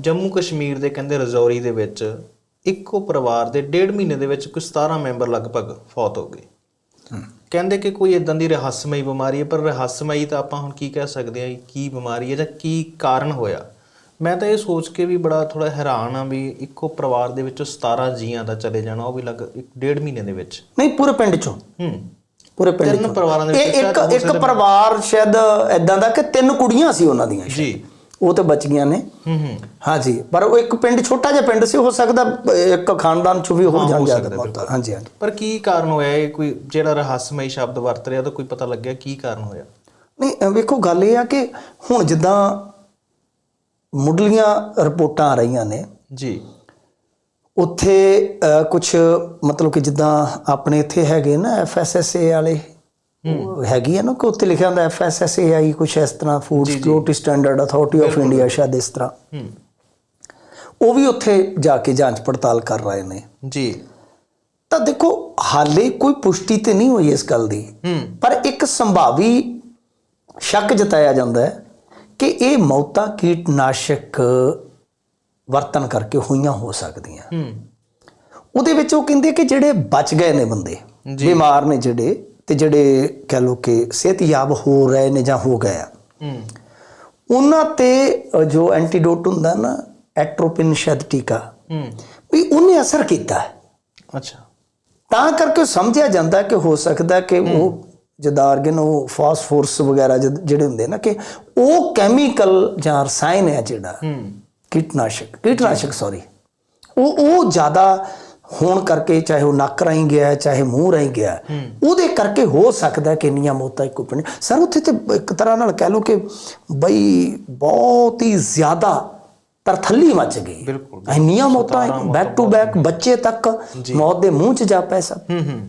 ਜੰਮੂ ਕਸ਼ਮੀਰ ਦੇ ਕਹਿੰਦੇ ਰਜੌਰੀ ਦੇ ਵਿੱਚ ਇੱਕੋ ਪਰਿਵਾਰ ਦੇ ਡੇਢ ਮਹੀਨੇ ਦੇ ਵਿੱਚ ਕੋਈ 17 ਮੈਂਬਰ ਲਗਭਗ ਫੌਤ ਹੋ ਗਏ। ਕਹਿੰਦੇ ਕਿ ਕੋਈ ਇਦਾਂ ਦੀ ਰਹੱਸਮਈ ਬਿਮਾਰੀ ਹੈ ਪਰ ਰਹੱਸਮਈ ਤਾਂ ਆਪਾਂ ਹੁਣ ਕੀ ਕਹਿ ਸਕਦੇ ਹਾਂ ਕੀ ਬਿਮਾਰੀ ਹੈ ਜਾਂ ਕੀ ਕਾਰਨ ਹੋਇਆ। ਮੈਂ ਤਾਂ ਇਹ ਸੋਚ ਕੇ ਵੀ ਬੜਾ ਥੋੜਾ ਹੈਰਾਨ ਆ ਵੀ ਇੱਕੋ ਪਰਿਵਾਰ ਦੇ ਵਿੱਚੋਂ 17 ਜੀਆਂ ਦਾ ਚਲੇ ਜਾਣਾ ਉਹ ਵੀ ਲਗ ਇੱਕ ਡੇਢ ਮਹੀਨੇ ਦੇ ਵਿੱਚ। ਨਹੀਂ ਪੂਰੇ ਪਿੰਡ ਚੋਂ। ਹੂੰ। ਪੂਰੇ ਪਿੰਡ ਤਿੰਨ ਪਰਿਵਾਰਾਂ ਦੇ ਵਿੱਚ ਇੱਕ ਇੱਕ ਪਰਿਵਾਰ ਸ਼ਾਇਦ ਐਦਾਂ ਦਾ ਕਿ ਤਿੰਨ ਕੁੜੀਆਂ ਸੀ ਉਹਨਾਂ ਦੀਆਂ ਜੀ। ਉਹ ਤੇ ਬਚ ਗਈਆਂ ਨੇ। ਹੂੰ ਹੂੰ। ਹਾਂਜੀ ਪਰ ਉਹ ਇੱਕ ਪਿੰਡ ਛੋਟਾ ਜਿਹਾ ਪਿੰਡ ਸੀ ਹੋ ਸਕਦਾ ਇੱਕ ਖਾਨਦਾਨ ਚ ਵੀ ਹੋ ਜਾਣ ਜ਼ਿਆਦਾ ਬਹੁਤ। ਹਾਂਜੀ ਹਾਂਜੀ। ਪਰ ਕੀ ਕਾਰਨ ਹੋਇਆ ਇਹ? ਕੋਈ ਜਿਹੜਾ ਰਹੱਸਮਈ ਸ਼ਬਦ ਵਰਤ ਰਿਹਾ ਤਾਂ ਕੋਈ ਪਤਾ ਲੱਗਿਆ ਕੀ ਕਾਰਨ ਹੋਇਆ? ਨਹੀਂ ਵੇਖੋ ਗੱਲ ਇਹ ਆ ਕਿ ਹੁਣ ਜਿੱਦਾਂ ਮੁੱਢਲੀਆਂ ਰਿਪੋਰਟਾਂ ਆ ਰਹੀਆਂ ਨੇ ਜੀ। ਉੱਥੇ ਕੁਝ ਮਤਲਬ ਕਿ ਜਿੱਦਾਂ ਆਪਣੇ ਇੱਥੇ ਹੈਗੇ ਨਾ ਐਫਐਸਐਸਏ ਵਾਲੇ ਉਹ ਹੈਗੀ ਆ ਨਾ ਕਿ ਉੱਥੇ ਲਿਖਿਆ ਹੁੰਦਾ ਐਫਐਸਐਸਏਆਈ ਕੁਝ ਇਸ ਤਰ੍ਹਾਂ food security standard authority of India ਸ਼ਾਇਦ ਇਸ ਤਰ੍ਹਾਂ। ਹੂੰ। ਉਹ ਵੀ ਉੱਥੇ ਜਾ ਕੇ ਜਾਂਚ ਪੜਤਾਲ ਕਰ ਰਹੇ ਨੇ। ਜੀ। ਤਾਂ ਦੇਖੋ ਹਾਲੇ ਕੋਈ ਪੁਸ਼ਟੀ ਤੇ ਨਹੀਂ ਹੋਈ ਇਸ ਗੱਲ ਦੀ। ਹੂੰ। ਪਰ ਇੱਕ ਸੰਭਾਵੀ ਸ਼ੱਕ ਜਤਾਇਆ ਜਾਂਦਾ ਹੈ ਕਿ ਇਹ ਮੌਤਾਂ ਕੀਟਨਾਸ਼ਕ ਵਰਤਨ ਕਰਕੇ ਹੋਈਆਂ ਹੋ ਸਕਦੀਆਂ। ਹੂੰ। ਉਹਦੇ ਵਿੱਚ ਉਹ ਕਹਿੰਦੇ ਕਿ ਜਿਹੜੇ ਬਚ ਗਏ ਨੇ ਬੰਦੇ ਬਿਮਾਰ ਨੇ ਜਿਹੜੇ ਤੇ ਜਿਹੜੇ ਕਹ ਲੋ ਕਿ ਸਿਹਤਯਾਬ ਹੋ ਰਹੇ ਨੇ ਜਾਂ ਹੋ ਗਏ ਆ ਹੂੰ। ਉਹਨਾਂ ਤੇ ਜੋ ਐਂਟੀਡੋਟ ਹੁੰਦਾ ਨਾ ਐਟ੍ਰੋਪਿਨ ਸ਼ਾਇਦ ਟੀਕਾ ਹੂੰ। ਵੀ ਉਹਨੇ ਅਸਰ ਕੀਤਾ। ਅੱਛਾ। ਤਾਂ ਕਰਕੇ ਸਮਝਿਆ ਜਾਂਦਾ ਕਿ ਹੋ ਸਕਦਾ ਕਿ ਉਹ ਜਦਾਰਗਨ ਉਹ ਫਾਸਫੋਰਸ ਵਗੈਰਾ ਜਿਹੜੇ ਹੁੰਦੇ ਨਾ ਕਿ ਉਹ ਕੈਮੀਕਲ ਜਾਂ ਰਸਾਇਣ ਹੈ ਜਿਹੜਾ ਹੂੰ। ਕੀਟਨਾਸ਼ਕ ਕੀਟਨਾਸ਼ਕ ਸੌਰੀ ਉਹ ਉਹ ਜ਼ਿਆਦਾ ਹੋਣ ਕਰਕੇ ਚਾਹੇ ਉਹ ਨੱਕ ਰਾਹੀਂ ਗਿਆ ਚਾਹੇ ਮੂੰਹ ਰਾਹੀਂ ਗਿਆ ਉਹਦੇ ਕਰਕੇ ਹੋ ਸਕਦਾ ਕਿ ਇੰਨੀਆਂ ਮੌਤਾਂ ਇੱਕੋ ਪਿੰਡ ਸਰ ਉੱਥੇ ਤੇ ਇੱਕ ਤਰ੍ਹਾਂ ਨਾਲ ਕਹਿ ਲਓ ਕਿ ਬਈ ਬਹੁਤ ਹੀ ਜ਼ਿਆਦਾ ਤਰਥੱਲੀ ਮਚ ਗਈ। ਬਿਲਕੁਲ ਇੰਨੀਆਂ ਮੌਤਾਂ ਬੈਕ ਟੂ ਬੈਕ ਬੱਚੇ ਤੱਕ ਮੌਤ ਦੇ ਮੂੰਹ 'ਚ ਜਾ ਪਏ ਸਭ ਹੂੰ ਹੂੰ।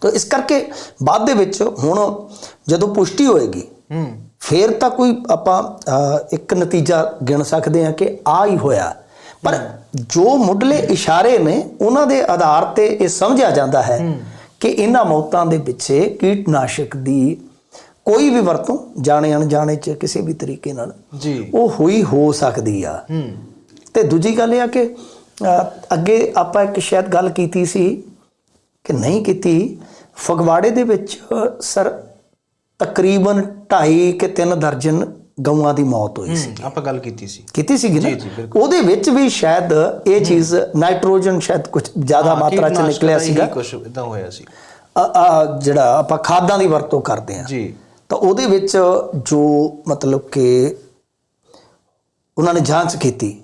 ਤਾਂ ਇਸ ਕਰਕੇ ਬਾਅਦ ਦੇ ਵਿੱਚ ਹੁਣ ਜਦੋਂ ਪੁਸ਼ਟੀ ਹੋਏਗੀ ਹੂੰ। ਫੇਰ ਤਾਂ ਕੋਈ ਆਪਾਂ ਇੱਕ ਨਤੀਜਾ ਗਿਣ ਸਕਦੇ ਹਾਂ ਕਿ ਆ ਹੀ ਹੋਇਆ। ਪਰ ਜੋ ਮੁੱਢਲੇ ਇਸ਼ਾਰੇ ਨੇ ਉਹਨਾਂ ਦੇ ਆਧਾਰ ਤੇ ਇਹ ਸਮਝਿਆ ਜਾਂਦਾ ਹੈ ਕਿ ਇਹਨਾਂ ਮੌਤਾਂ ਦੇ ਪਿੱਛੇ ਕੀਟਨਾਸ਼ਕ ਦੀ ਕੋਈ ਵੀ ਵਰਤੋਂ ਜਾਣੇ ਅਣਜਾਣੇ ਚ ਕਿਸੇ ਵੀ ਤਰੀਕੇ ਨਾਲ ਜੀ। ਉਹ ਹੋਈ ਹੋ ਸਕਦੀ ਆ। ਤੇ ਦੂਜੀ ਗੱਲ ਇਹ ਆ ਕਿ ਅੱਗੇ ਆਪਾਂ ਇੱਕ ਸ਼ਾਇਦ ਗੱਲ ਕੀਤੀ ਸੀ ਕਿ ਨਹੀਂ ਕੀਤੀ ਫਗਵਾੜੇ ਦੇ ਵਿੱਚ ਸਰ ਤਕਰੀਬਨ 2.5 ਕਿ 3 ਦਰਜਨ ਗਊਆਂ ਦੀ ਮੌਤ ਹੋਈ ਸੀ ਆਪਾਂ ਗੱਲ ਕੀਤੀ ਸੀ। ਕੀਤੀ ਸੀਗੀ ਨਾ? ਉਹਦੇ ਵਿੱਚ ਵੀ ਸ਼ਾਇਦ ਇਹ ਚੀਜ਼ ਨਾਈਟ੍ਰੋਜਨ ਸ਼ਾਇਦ ਕੁਝ ਜ਼ਿਆਦਾ ਮਾਤਰਾ ਚ ਨਿਕਲਿਆ ਸੀਗਾ। ਕੁਝ ਇਦਾਂ ਹੋਇਆ ਸੀ। ਜਿਹੜਾ ਆਪਾਂ ਖਾਦਾਂ ਦੀ ਵਰਤੋਂ ਕਰਦੇ ਆ ਜੀ। ਤਾਂ ਉਹਦੇ ਵਿੱਚ ਜੋ ਮਤਲਬ ਕਿ ਉਹਨਾਂ ਨੇ ਜਾਂਚ ਕੀਤੀ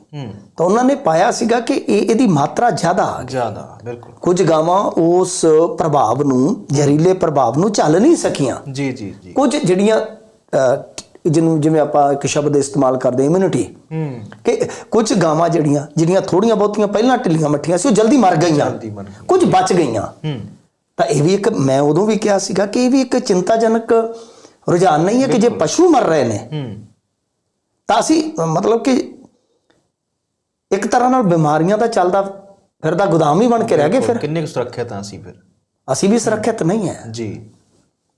ਤਾਂ ਉਹਨਾਂ ਨੇ ਪਾਇਆ ਸੀਗਾ ਕਿ ਇਹ ਇਹਦੀ ਮਾਤਰਾ ਜ਼ਿਆਦਾ ਆ ਗਈ। ਜ਼ਿਆਦਾ ਬਿਲਕੁਲ। ਕੁਝ ਗਾਵਾਂ ਉਸ ਪ੍ਰਭਾਵ ਨੂੰ ਜ਼ਹਿਰੀਲੇ ਪ੍ਰਭਾਵ ਨੂੰ ਝੱਲ ਨਹੀਂ ਸਕੀਆਂ। ਜੀ ਜੀ ਜੀ। ਕੁਝ ਜਿਹੜੀਆਂ ਜਿਹਨੂੰ ਜਿਵੇਂ ਆਪਾਂ ਇੱਕ ਸ਼ਬਦ ਇਸਤੇਮਾਲ ਕਰਦੇ ਇਮਿਊਨਿਟੀ ਕਿ ਕੁਝ ਗਾਵਾਂ ਜਿਹੜੀਆਂ ਜਿਹੜੀਆਂ ਥੋੜੀਆਂ ਬਹੁਤੀਆਂ ਪਹਿਲਾਂ ਢਿੱਲੀਆਂ ਮੱਠੀਆਂ ਸੀ ਉਹ ਜਲਦੀ ਮਰ ਗਈਆਂ। ਕੁਝ ਬਚ ਗਈਆਂ। ਤਾਂ ਇਹ ਵੀ ਇੱਕ ਮੈਂ ਉਦੋਂ ਵੀ ਕਿਹਾ ਸੀਗਾ ਕਿ ਇਹ ਵੀ ਇੱਕ ਚਿੰਤਾਜਨਕ ਰੁਝਾਨ ਨਹੀਂ ਹੈ ਕਿ ਜੇ ਪਸ਼ੂ ਮਰ ਰਹੇ ਨੇ ਤਾਂ ਅਸੀਂ ਮਤਲਬ ਕਿ ਇੱਕ ਤਰ੍ਹਾਂ ਨਾਲ ਬਿਮਾਰੀਆਂ ਦਾ ਚੱਲਦਾ ਫਿਰਦਾ ਗੁਦਾਮ ਹੀ ਬਣ ਕੇ ਰਹਿ ਗਏ ਫਿਰ। ਕਿੰਨੇ ਕੁ ਸੁਰੱਖਿਅਤ ਆ ਅਸੀਂ ਫਿਰ? ਅਸੀਂ ਵੀ ਸੁਰੱਖਿਅਤ ਨਹੀਂ ਹੈ। ਜੀ।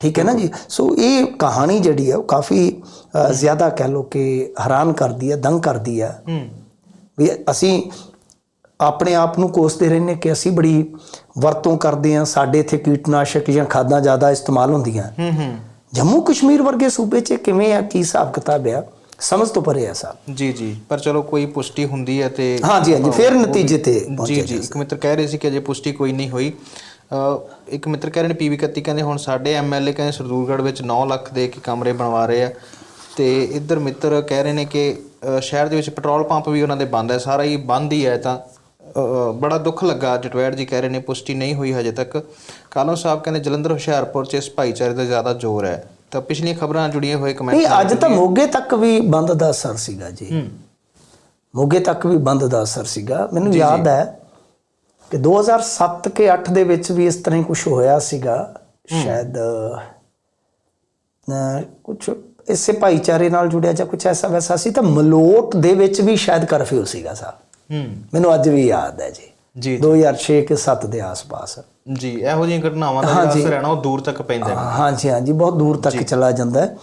ਠੀਕ ਹੈ ਨਾ ਜੀ? ਸੋ ਇਹ ਕਹਾਣੀ ਜਿਹੜੀ ਹੈ ਉਹ ਕਾਫੀ ਜ਼ਿਆਦਾ ਕਹਿ ਲੋ ਕਿ ਹੈਰਾਨ ਕਰਦੀ ਹੈ ਦੰਗ ਕਰਦੀ ਹੈ ਹੂੰ। ਵੀ ਅਸੀਂ ਆਪਣੇ ਆਪ ਨੂੰ ਕੋਸਦੇ ਰਹਿੰਦੇ ਕਿ ਅਸੀਂ ਬੜੀ ਵਰਤੋਂ ਕਰਦੇ ਹਾਂ ਸਾਡੇ ਇੱਥੇ ਕੀਟਨਾਸ਼ਕ ਜਾਂ ਖਾਦਾਂ ਜ਼ਿਆਦਾ ਇਸਤੇਮਾਲ ਹੁੰਦੀਆਂ। ਹੂੰ ਹੂੰ। ਜੰਮੂ ਕਸ਼ਮੀਰ ਵਰਗੇ ਸੂਬੇ 'ਚ ਕਿਵੇਂ ਆ ਕੀ ਹਿਸਾਬ ਕਿਤਾਬ ਆ ਸਮਝ ਤੋਂ ਪਰੇ ਆ ਸਾਹਿਬ ਜੀ ਜੀ। ਪਰ ਚਲੋ ਕੋਈ ਪੁਸ਼ਟੀ ਹੁੰਦੀ ਹੈ ਤੇ ਹਾਂਜੀ ਹਾਂਜੀ। ਫਿਰ ਨਤੀਜੇ ਤੇ ਜੀ ਜੀ। ਇੱਕ ਮਿੱਤਰ ਕਹਿ ਰਹੇ ਸੀ ਕਿ ਅਜੇ ਪੁਸ਼ਟੀ ਕੋਈ ਨਹੀਂ ਹੋਈ। ਇੱਕ ਮਿੱਤਰ ਕਹਿ ਰਹੇ ਨੇ ਪੀਵੀ 31 ਕਹਿੰਦੇ ਹੁਣ ਸਾਡੇ ਐਮਐਲਏ ਕਹਿੰਦੇ ਸਰਦੂਲਗੜ੍ਹ ਵਿੱਚ 9 ਲੱਖ ਦੇ ਕੇ ਕਮਰੇ ਬਣਵਾ ਰਹੇ ਆ। ਤੇ ਇੱਧਰ ਮਿੱਤਰ ਕਹਿ ਰਹੇ ਨੇ ਕਿ ਸ਼ਹਿਰ ਦੇ ਵਿੱਚ ਪੈਟਰੋਲ ਪੰਪ ਵੀ ਉਹਨਾਂ ਦੇ ਬੰਦ ਹੈ ਸਾਰਾ ਹੀ ਬੰਦ ਹੀ ਹੈ ਤਾਂ। ਬੜਾ ਦੁੱਖ ਲੱਗਾ ਜਟਵੈੜ ਜੀ ਕਹਿ ਰਹੇ ਨੇ ਪੁਸ਼ਟੀ ਨਹੀਂ ਹੋਈ ਹਜੇ ਤੱਕ। ਕਾਲੋਂ ਸਾਹਿਬ ਕਹਿੰਦੇ ਜਲੰਧਰ ਹੁਸ਼ਿਆਰਪੁਰ 'ਚ ਇਸ ਭਾਈਚਾਰੇ ਦਾ ਜ਼ਿਆਦਾ ਜ਼ੋਰ ਹੈ। ਤਾਂ ਪਿਛਲੀਆਂ ਖਬਰਾਂ ਜੁੜੀਆਂ ਹੋਏ ਕਮੈਂਟ ਨਹੀਂ ਅੱਜ ਤਾਂ ਮੋਗੇ ਤੱਕ ਵੀ ਬੰਦ ਦਾ ਅਸਰ ਸੀਗਾ ਜੀ। ਮੋਗੇ ਤੱਕ ਵੀ ਬੰਦ ਦਾ ਅਸਰ ਸੀਗਾ। ਮੈਨੂੰ ਯਾਦ ਹੈ ਕਿ 2007 ਕੇ 8 ਦੇ ਵਿੱਚ ਵੀ ਇਸ ਤਰ੍ਹਾਂ ਹੀ ਕੁਝ ਹੋਇਆ ਸੀਗਾ ਸ਼ਾਇਦ ਕੁਝ ਇਸੇ ਭਾਈਚਾਰੇ ਨਾਲ ਜੁੜਿਆ ਜਾਂ ਕੁਝ ਐਸਾ ਵੈਸਾ ਸੀ ਤਾਂ ਮਲੋਟ ਦੇ ਵਿੱਚ ਵੀ ਸ਼ਾਇਦ ਕਰਫਿਊ ਸੀਗਾ ਸਾਹਿਬ ਹੂੰ। ਮੈਨੂੰ ਅੱਜ ਵੀ ਯਾਦ ਹੈ ਜੀ। ਜੀ 2006 ਕੇ 7 ਦੇ ਆਸ-ਪਾਸ। ਜੀ ਇਹੋ ਜਿਹੀਆਂ ਘਟਨਾਵਾਂ ਦਾ ਜਿਹੜਾ ਅਸਰ ਹੈ ਨਾ ਉਹ ਦੂਰ ਤੱਕ ਪੈਂਦਾ ਹੈ। ਹਾਂਜੀ ਹਾਂਜੀ ਬਹੁਤ ਦੂਰ ਤੱਕ ਚਲਾ ਜਾਂਦਾ ਹੈ।